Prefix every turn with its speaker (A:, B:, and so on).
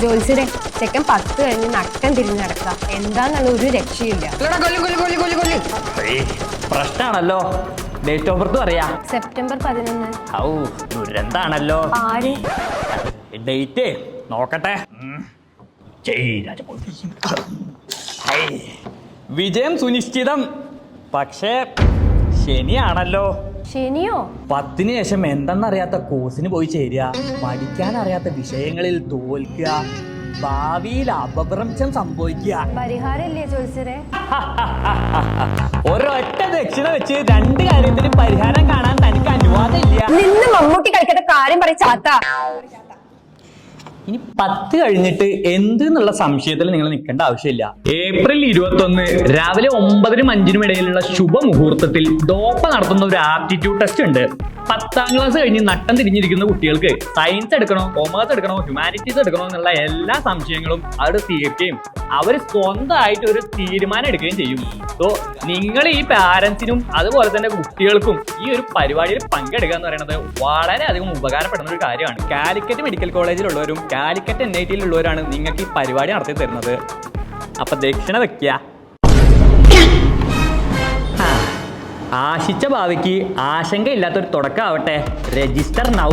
A: ജോത്സ്യരെ ചെക്കൻ പത്ത് കഴിഞ്ഞ് നട്ടം തിരിഞ്ഞ് നടക്കാം എന്താന്നുള്ള ഒരു രക്ഷയില്ല.
B: പ്രശ്നമാണല്ലോ ഡേറ്റ് ഓഫ് ബർത്ത് പറയാ.
A: സെപ്റ്റംബർ പതിനൊന്ന്.
B: ഔ ദുരന്താണല്ലോ.
A: ആര്?
B: ഡേറ്റ് നോക്കട്ടെ. വിജയം സുനിശ്ചിതം. പക്ഷേ ശനിയാണല്ലോ.
A: ശനിയോ?
B: പത്തിന് ശേഷം എന്തെന്നറിയാത്ത കോഴ്സിന് പോയി ചേരുക. പഠിക്കാൻ അറിയാത്ത വിഷയങ്ങളിൽ തോൽക്കുക. ഭാവിയിൽ അപഭ്രംശം സംഭവിക്കുക.
A: പരിഹാരമില്ലേ ജോത്സ്യരെ
B: ഒരൊറ്റ ദക്ഷിണ വെച്ച് രണ്ട് കാര്യത്തിന് പരിഹാരം കാണാൻ തനിക്ക് അനുവാദം ഇല്ല
A: നിന്ന് മമ്മൂട്ടി കളിക്കാത്ത കാര്യം പറയിച്ചാത്ത
B: ഇനി പത്ത് കഴിഞ്ഞിട്ട് എന്ത് എന്നുള്ള സംശയത്തിൽ നിങ്ങൾ നിൽക്കേണ്ട ആവശ്യമില്ല. ഏപ്രിൽ ഇരുപത്തി ഒന്ന് രാവിലെ ഒമ്പതിനും അഞ്ചിനും ഇടയിലുള്ള ശുഭമുഹൂർത്തത്തിൽ ഡോപ്പ നടത്തുന്ന ഒരു ആപ്റ്റിറ്റ്യൂഡ് ടെസ്റ്റ് ഉണ്ട്. പത്താം ക്ലാസ് കഴിഞ്ഞ് നട്ടം തിരിഞ്ഞിരിക്കുന്ന കുട്ടികൾക്ക് സയൻസ് എടുക്കണോ കോമേഴ്സ് എടുക്കണോ ഹ്യൂമാനിറ്റീസ് എടുക്കണോ എന്നുള്ള എല്ലാ സംശയങ്ങളും അവരുടെ തീർക്കുകയും അവർ സ്വന്തമായിട്ട് ഒരു തീരുമാനം എടുക്കുകയും ചെയ്യും. സോ നിങ്ങൾ ഈ പാരൻസിനും അതുപോലെ തന്നെ കുട്ടികൾക്കും ഈ ഒരു പരിപാടിയിൽ പങ്കെടുക്കുക എന്ന് പറയുന്നത് വളരെയധികം ഉപകാരപ്പെടുന്ന ഒരു കാര്യമാണ്. കാലിക്കറ്റ് മെഡിക്കൽ കോളേജിലുള്ളവരും കാലിക്കറ്റ് എൻ ഐ ടിയിലുള്ളവരാണ് നിങ്ങൾക്ക് ഈ പരിപാടി നടത്തി തരുന്നത്. അപ്പൊ ദക്ഷിണ വെക്കുക ആശിച്ച ഭാവിക്ക് ആശങ്കയില്ലാത്തൊരു തുടക്കമാവട്ടെ. Register now